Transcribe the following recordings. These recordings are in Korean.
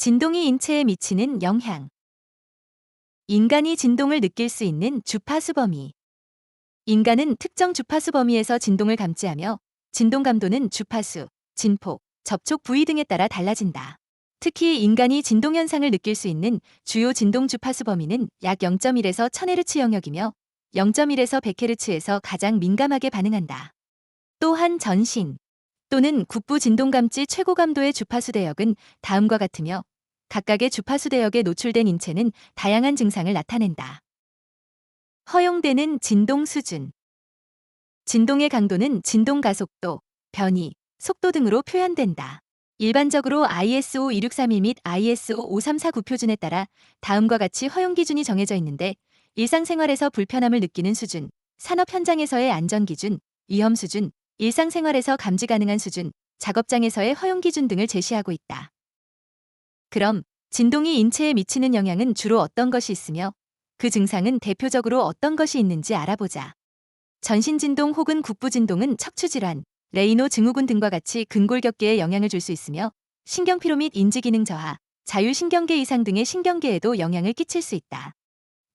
진동이 인체에 미치는 영향. 인간이 진동을 느낄 수 있는 주파수 범위. 인간은 특정 주파수 범위에서 진동을 감지하며 진동 감도는 주파수, 진폭, 접촉 부위 등에 따라 달라진다. 특히 인간이 진동 현상을 느낄 수 있는 주요 진동 주파수 범위는 약 0.1에서 1000Hz 영역이며 0.1에서 100Hz에서 가장 민감하게 반응한다. 또한 전신 또는 국부 진동 감지 최고 감도의 주파수 대역은 다음과 같으며 각각의 주파수 대역에 노출된 인체는 다양한 증상을 나타낸다. 허용되는 진동 수준 진동의 강도는 진동 가속도, 변이, 속도 등으로 표현된다. 일반적으로 ISO 2631 및 ISO 5349 표준에 따라 다음과 같이 허용 기준이 정해져 있는데 일상생활에서 불편함을 느끼는 수준, 산업 현장에서의 안전 기준, 위험 수준, 일상생활에서 감지 가능한 수준, 작업장에서의 허용 기준 등을 제시하고 있다. 그럼 진동이 인체에 미치는 영향은 주로 어떤 것이 있으며 그 증상은 대표적으로 어떤 것이 있는지 알아보자. 전신 진동 혹은 국부 진동은 척추 질환, 레이노 증후군 등과 같이 근골격계에 영향을 줄 수 있으며 신경피로 및 인지기능 저하, 자율신경계 이상 등의 신경계에도 영향을 끼칠 수 있다.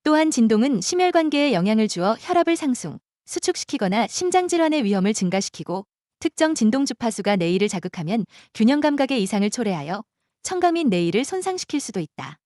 또한 진동은 심혈관계에 영향을 주어 혈압을 상승, 수축시키거나 심장질환의 위험을 증가시키고 특정 진동 주파수가 뇌의를 자극하면 균형 감각의 이상을 초래하여 및 뇌의를 손상시킬 수도 있다.